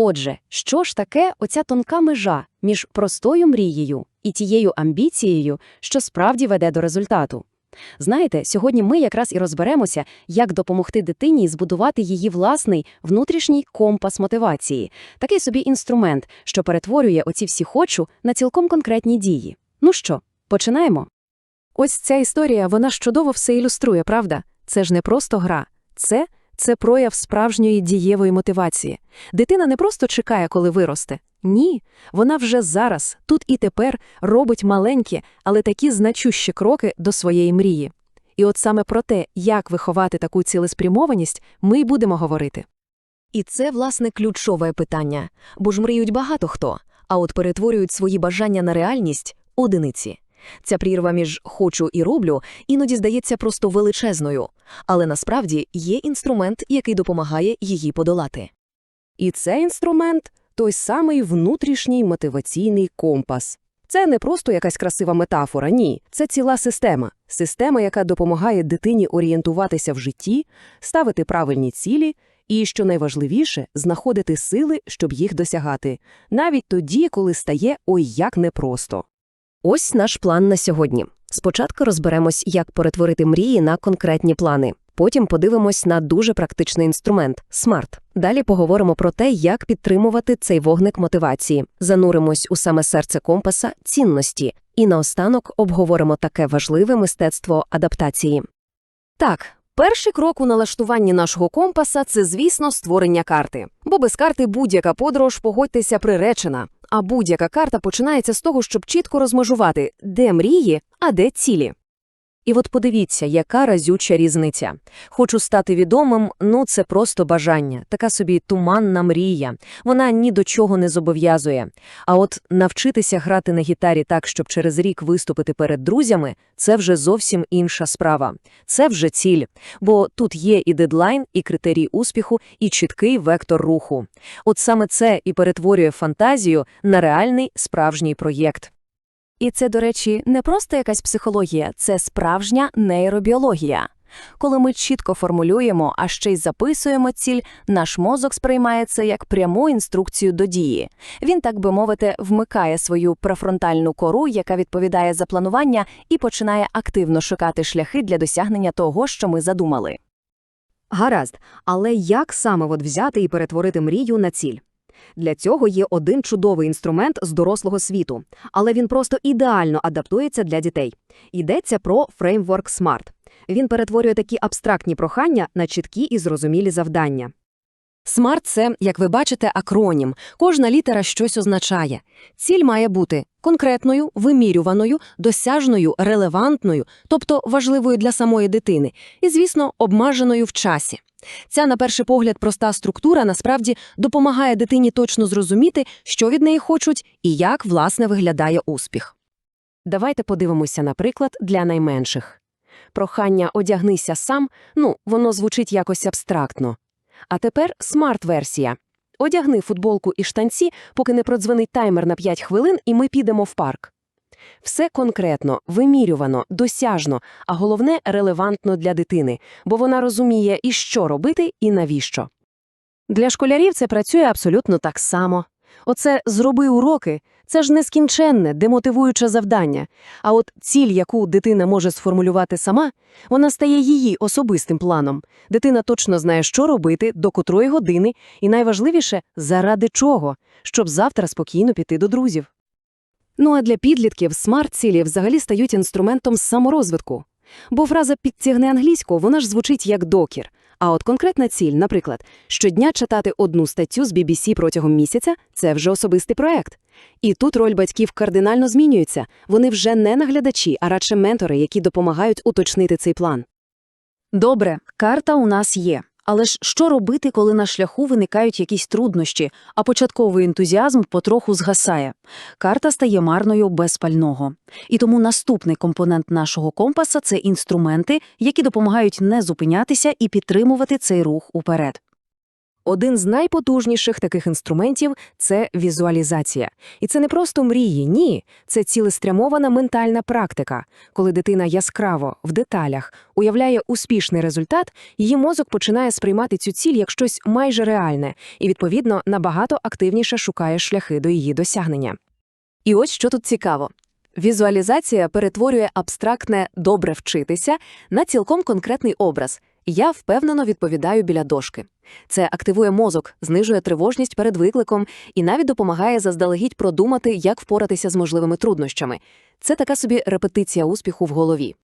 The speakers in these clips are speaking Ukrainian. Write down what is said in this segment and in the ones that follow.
Отже, що ж таке оця тонка межа між простою мрією і тією амбіцією, що справді веде до результату? Знаєте, сьогодні ми якраз і розберемося, як допомогти дитині збудувати її власний внутрішній компас мотивації, такий собі інструмент, що перетворює оці всі хочу на цілком конкретні дії. Ну що, починаємо? Ось ця історія, вона ж чудово все ілюструє, правда? Це ж не просто гра. Це це прояв справжньої дієвої мотивації. Дитина не просто чекає, коли виросте. Ні, вона вже зараз, тут і тепер робить маленькі, але такі значущі кроки до своєї мрії. І от саме про те, як виховати таку цілеспрямованість, ми й будемо говорити. І це, власне, ключове питання, бо ж мріють багато хто, а от перетворюють свої бажання на реальність одиниці. Ця прірва між хочу і роблю іноді здається просто величезною, але насправді є інструмент, який допомагає її подолати. І цей інструмент той самий внутрішній мотиваційний компас. Це не просто якась красива метафора, ні. Це ціла система. Система, яка допомагає дитині орієнтуватися в житті, ставити правильні цілі і, що найважливіше, знаходити сили, щоб їх досягати, навіть тоді, коли стає ой як непросто. Ось наш план на сьогодні. Спочатку розберемось, як перетворити мрії на конкретні плани. Потім подивимось на дуже практичний інструмент смарт. Далі поговоримо про те, як підтримувати цей вогник мотивації, зануримось у саме серце компаса цінності, і наостанок обговоримо таке важливе мистецтво адаптації. Так, перший крок у налаштуванні нашого компаса це, звісно, створення карти. Бо без карти будь-яка подорож, погодьтеся, приречена. А будь-яка карта починається з того, щоб чітко розмежувати, де мрії, а де цілі. І от подивіться, яка разюча різниця. Хочу стати відомим, ну це просто бажання, така собі туманна мрія. Вона ні до чого не зобов'язує. А от навчитися грати на гітарі так, щоб через рік виступити перед друзями, це вже зовсім інша справа. Це вже ціль, бо тут є і дедлайн, і критерій успіху, і чіткий вектор руху. От саме це і перетворює фантазію на реальний справжній проєкт. І це, до речі, не просто якась психологія, це справжня нейробіологія. Коли ми чітко формулюємо, а ще й записуємо ціль, наш мозок сприймає це як пряму інструкцію до дії. Він, так би мовити, вмикає свою префронтальну кору, яка відповідає за планування, і починає активно шукати шляхи для досягнення того, що ми задумали. Гаразд, але як саме от взяти і перетворити мрію на ціль? Для цього є один чудовий інструмент з дорослого світу, але він просто ідеально адаптується для дітей. Йдеться про фреймворк SMART. Він перетворює такі абстрактні прохання на чіткі і зрозумілі завдання. SMART – це, як ви бачите, акронім. Кожна літера щось означає. Ціль має бути конкретною, вимірюваною, досяжною, релевантною, тобто важливою для самої дитини, і, звісно, обмеженою в часі. Ця, на перший погляд, проста структура насправді допомагає дитині точно зрозуміти, що від неї хочуть і як, власне, виглядає успіх. Давайте подивимося, наприклад, для найменших. Прохання одягнися сам, ну, воно звучить якось абстрактно. А тепер смарт-версія. Одягни футболку і штанці, поки не продзвонить таймер на 5 хвилин, і ми підемо в парк. Все конкретно, вимірювано, досяжно, а головне релевантно для дитини, бо вона розуміє, і що робити, і навіщо. Для школярів це працює абсолютно так само. Оце зроби уроки це ж нескінченне, демотивуюче завдання. А от ціль, яку дитина може сформулювати сама, вона стає її особистим планом. Дитина точно знає, що робити, до котрої години, і найважливіше, заради чого, щоб завтра спокійно піти до друзів. Ну а для підлітків смарт-цілі взагалі стають інструментом саморозвитку. Бо фраза «підтягни англійську» вона ж звучить як докір. А от конкретна ціль, наприклад, щодня читати одну статтю з BBC протягом місяця це вже особистий проект. І тут роль батьків кардинально змінюється. Вони вже не наглядачі, а радше ментори, які допомагають уточнити цей план. Добре, карта у нас є. Але ж що робити, коли на шляху виникають якісь труднощі, а початковий ентузіазм потроху згасає? Карта стає марною без пального. І тому наступний компонент нашого компаса це інструменти, які допомагають не зупинятися і підтримувати цей рух уперед. Один з найпотужніших таких інструментів це візуалізація. І це не просто мрії, ні. Це цілеспрямована ментальна практика. Коли дитина яскраво, в деталях, уявляє успішний результат, її мозок починає сприймати цю ціль як щось майже реальне і, відповідно, набагато активніше шукає шляхи до її досягнення. І ось що тут цікаво. Візуалізація перетворює абстрактне «добре вчитися» на цілком конкретний образ. Я впевнено відповідаю біля дошки. Це активує мозок, знижує тривожність перед викликом і навіть допомагає заздалегідь продумати, як впоратися з можливими труднощами. Це така собі репетиція успіху в голові.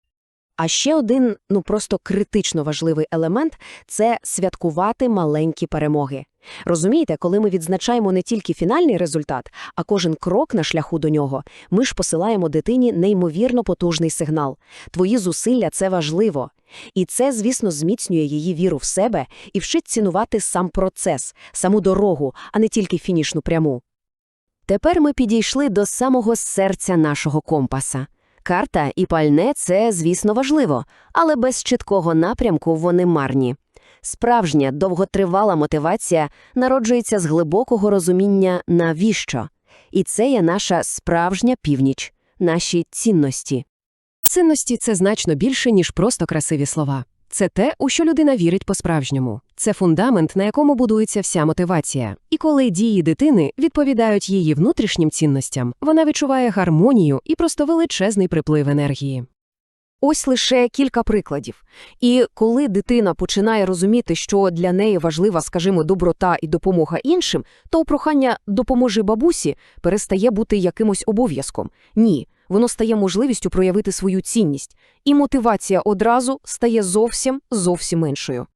А ще один, ну просто критично важливий елемент це святкувати маленькі перемоги. Розумієте, коли ми відзначаємо не тільки фінальний результат, а кожен крок на шляху до нього, ми ж посилаємо дитині неймовірно потужний сигнал. Твої зусилля це важливо. І це, звісно, зміцнює її віру в себе і вчить цінувати сам процес, саму дорогу, а не тільки фінішну пряму. Тепер ми підійшли до самого серця нашого компаса. Карта і пальне – це, звісно, важливо, але без чіткого напрямку вони марні. Справжня, довготривала мотивація народжується з глибокого розуміння «навіщо?». І це є наша справжня північ, наші цінності. Цінності це значно більше, ніж просто красиві слова. Це те, у що людина вірить по-справжньому. Це фундамент, на якому будується вся мотивація. І коли дії дитини відповідають її внутрішнім цінностям, вона відчуває гармонію і просто величезний приплив енергії. Ось лише кілька прикладів. І коли дитина починає розуміти, що для неї важлива, скажімо, доброта і допомога іншим, то прохання «допоможи бабусі» перестає бути якимось обов'язком. Ні, воно стає можливістю проявити свою цінність. І мотивація одразу стає зовсім, зовсім меншою.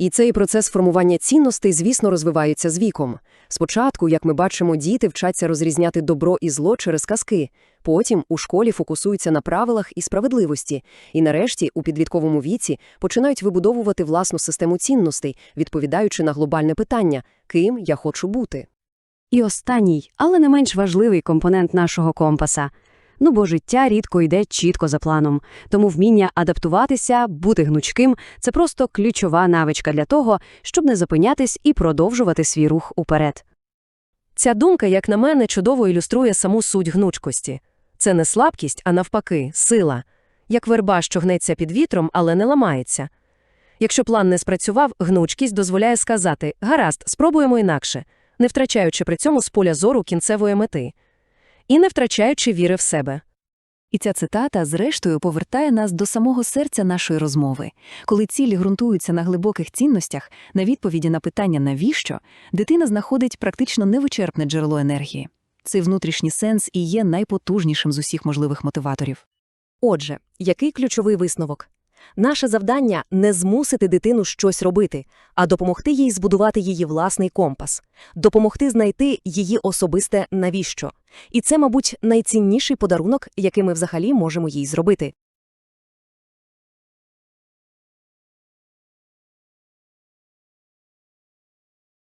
І цей процес формування цінностей, звісно, розвивається з віком. Спочатку, як ми бачимо, діти вчаться розрізняти добро і зло через казки. Потім у школі фокусуються на правилах і справедливості. І нарешті, у підлітковому віці, починають вибудовувати власну систему цінностей, відповідаючи на глобальне питання «Ким я хочу бути?». І останній, але не менш важливий компонент нашого компаса. Ну бо життя рідко йде чітко за планом, тому вміння адаптуватися, бути гнучким – це просто ключова навичка для того, щоб не зупинятись і продовжувати свій рух уперед. Ця думка, як на мене, чудово ілюструє саму суть гнучкості. Це не слабкість, а навпаки, сила. Як верба, що гнеться під вітром, але не ламається. Якщо план не спрацював, гнучкість дозволяє сказати «гаразд, спробуємо інакше», не втрачаючи при цьому з поля зору кінцевої мети. І не втрачаючи віри в себе. І ця цитата, зрештою, повертає нас до самого серця нашої розмови. Коли цілі ґрунтуються на глибоких цінностях, на відповіді на питання «навіщо?», дитина знаходить практично невичерпне джерело енергії. Цей внутрішній сенс і є найпотужнішим з усіх можливих мотиваторів. Отже, який ключовий висновок? Наше завдання – не змусити дитину щось робити, а допомогти їй збудувати її власний компас, допомогти знайти її особисте «навіщо?». І це, мабуть, найцінніший подарунок, який ми взагалі можемо їй зробити.